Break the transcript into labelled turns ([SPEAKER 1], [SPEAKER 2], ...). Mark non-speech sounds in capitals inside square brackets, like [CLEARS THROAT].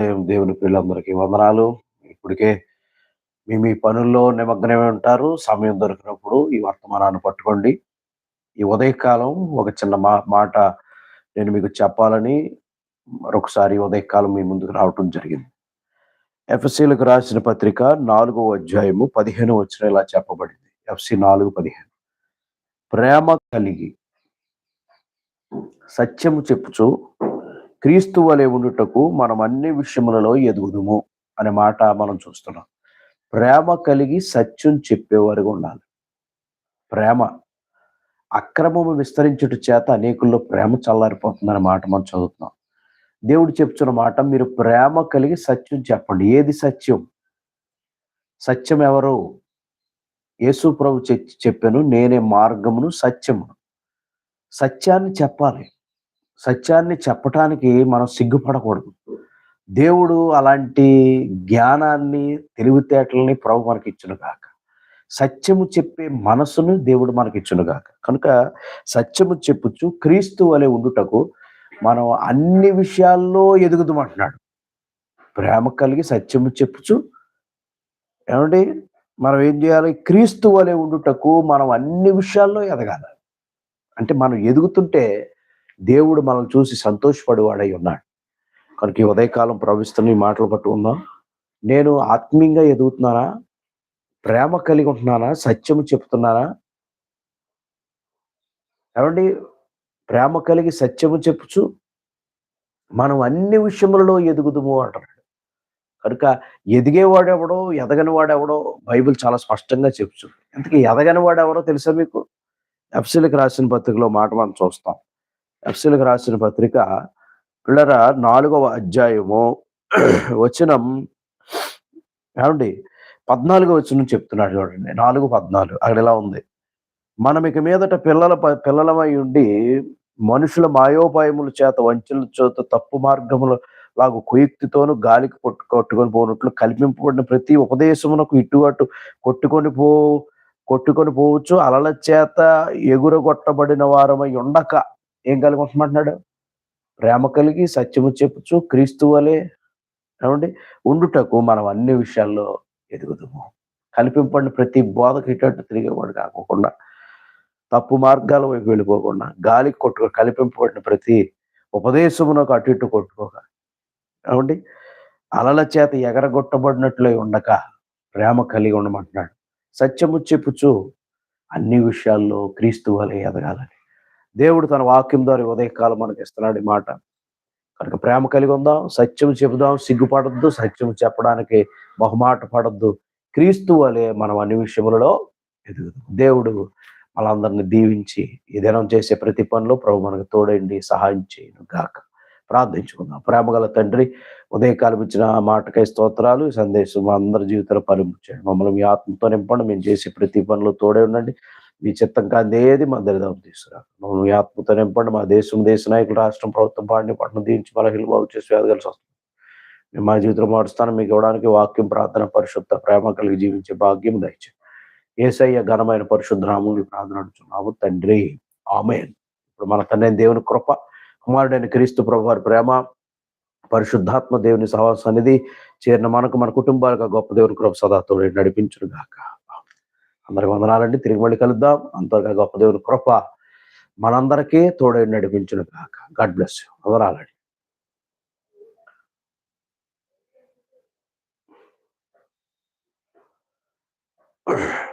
[SPEAKER 1] దేవుని పిల్లలందరికీ వందనాలు. ఇప్పటికే మీ మీ పనుల్లో నిమగ్నమై ఉంటారు. సమయం దొరికినప్పుడు ఈ వర్తమానాన్ని పట్టుకోండి. ఈ ఉదయకాలం ఒక చిన్న మా మాట నేను మీకు చెప్పాలని మరొకసారి ఉదయకాలం మీ ముందుకు రావటం జరిగింది. ఎఫ్ఎస్సీలకు రాసిన పత్రిక నాలుగో అధ్యాయము పదిహేను వచ్చిన ఇలా చెప్పబడింది. ఎఫ్సి నాలుగు పదిహేను. ప్రేమ కలిగి సత్యము చెప్పుచు క్రీస్తు వలె ఉండుటకు మనం అన్ని విషయములలో ఎదుగుదుము అనే మాట మనం చూస్తున్నాం. ప్రేమ కలిగి సత్యం చెప్పేవారుగా ఉండాలి. ప్రేమ అక్రమము విస్తరించుట చేత అనేకుల్లో ప్రేమ చల్లారిపోతుందనే మాట మనం చదువుతున్నాం. దేవుడు చెప్తున్న మాట మీరు ప్రేమ కలిగి సత్యం చెప్పండి. ఏది సత్యం? సత్యం ఎవరు? యేసు ప్రభు చెప్పాను నేనే మార్గమును సత్యమును. సత్యాన్ని చెప్పాలి. సత్యాన్ని చెప్పటానికి మనం సిగ్గుపడకూడదు. దేవుడు అలాంటి జ్ఞానాన్ని తెలివితేటలని ప్రభు మనకి ఇచ్చును సత్యము చెప్పే మనసును దేవుడు మనకి ఇచ్చును కనుక సత్యము చెప్పుచ్చు క్రీస్తు వలె ఉండుటకు మనం అన్ని విషయాల్లో ఎదుగుదామంటున్నాడు. ప్రేమ కలిగి సత్యము చెప్పుచు ఏమండి? మనం ఏం చేయాలి? క్రీస్తు వలె ఉండుటకు మనం అన్ని విషయాల్లో ఎదగాలి. అంటే మనం ఎదుగుతుంటే దేవుడు మనం చూసి సంతోషపడేవాడై ఉన్నాడు. కనుక ఈ ఉదయకాలం ప్రవహిస్తున్న ఈ మాటలు పట్టుకుందాం నేను ఆత్మీయంగా ఎదుగుతున్నానా? ప్రేమ కలిగి ఉంటున్నానా? సత్యము చెప్తున్నానా? ఏమండి? ప్రేమ కలిగి సత్యము చెప్పుచు మనం అన్ని విషయములలో ఎదుగుదుము అంటున్నాడు. కనుక ఎదిగేవాడెవడో ఎదగని వాడెవడో బైబిల్ చాలా స్పష్టంగా చెప్తు ఇంతకీ ఎదగని వాడెవరో తెలుసా మీకు? ఎఫ్సీలకు రాసిన పత్రికలో మాట మనం చూస్తాం. ఎఫ్సీలకు రాసిన పత్రిక పిల్లర నాలుగవ అధ్యాయము [CLEARS THROAT] వచనం ఏమండి? పద్నాలుగో వచనం చెప్తున్నాడు చూడండి. నాలుగు పద్నాలుగు. అక్కడ ఎలా ఉంది? మనం ఇక మీదట పిల్లల ప- పిల్లలమై ఉండి మనుషుల మాయోపాయముల చేత వంచల చేత తప్పు మార్గముల లాగు కుయుక్తితోను గాలికి కొట్టు కొట్టుకొని పోనట్లు కల్పింపబడిన ప్రతి ఉపదేశమునకు ఇటు కొట్టుకొని పో కొట్టుకొని పోవచ్చు. అలల చేత ఎగురగొట్టబడిన వారమై ఉండక. ఏం కలిగి ఉంటున్నాడు? ప్రేమ కలిగి సత్యము చెప్పుచు క్రీస్తు వలె ఏమండి? ఉండుటకు మనం అన్ని విషయాల్లో ఎదుగుదాము. కల్పింపండి ప్రతి బోధకు ఇటు తిరిగేవాడు కాకుండా తప్పు మార్గాల వైపు వెళ్ళిపోకుండా గాలికి కొట్టుకో కల్పింపబడిన ప్రతి ఉపదేశమునకు అటు ఇటు కొట్టుకోక ఏమండి? అలల చేత ఎగరగొట్టబడినట్లే ఉండక ప్రేమ కలిగి ఉండమంటున్నాడు. సత్యము చెప్పుచు అన్ని విషయాల్లో క్రీస్తు వలె ఎదగాలని. దేవుడు తన వాక్యం ద్వారా ఉదయకాలం మనకి ఇస్తున్నాడు ఈ మాట. కనుక ప్రేమ కలిగి ఉందాం సత్యం చెబుదాం సిగ్గుపడద్దు సత్యం చెప్పడానికి బహుమాట పడద్దు. క్రీస్తు వలె మనం అన్ని విషయములలో ఎదుగుదాం. దేవుడు వాళ్ళందరిని దీవించి ఈ దినం చేసే ప్రతి పనిలో ప్రభు మనకు తోడండి సహాయం చేయను గాక. ప్రార్థించుకుందాం. ప్రేమగల తండ్రి ఉదయకాలం ఇచ్చిన మాటకై స్తోత్రాలు సందేశం అందరి జీవితంలో పరిమించండి మమ్మల్ని మీ ఆత్మతో నింపండి. మేము చేసే ప్రతి పనిలో తోడే ఉండండి. మీ చిత్తం కాదేది ఏది మా దరిదాపు తీసుకురా మమ్మల్ని మీ ఆత్మతో నింపండి మా దేశం దేశ నాయకులు రాష్ట్రం ప్రభుత్వం పాడిని పట్టణం దీనికి బలహీన బాగు చేసి వేదగలిసి వస్తుంది మేము మా జీవితంలో మారుస్తాను మీకు ఇవ్వడానికి వాక్యం ప్రార్థన పరిశుద్ధ ప్రేమ కలిగి జీవించే భాగ్యం దయచే ఏసయ్య ఘనమైన పరిశుద్ధ రాముని ప్రార్థన అడుగుతున్నాము తండ్రి. ఆమెన్. ఇప్పుడు మన తండ్రి దేవుని కృప కుమారుడైన క్రీస్తు ప్రభు వారి ప్రేమ పరిశుద్ధాత్మ దేవుని సహవాసం అనేది చేరిన మనకు మన కుటుంబాలకు గొప్ప దేవుని కృప సదా తోడు నడిపించును గాక అందరికి వందనాలండి తిరిగి మళ్ళీ కలుద్దాం. అంతగా గొప్ప దేవుని కృప మనందరికీ తోడై నడిపించును కాక గాడ్ బ్లెస్ యూ. వందనాలండి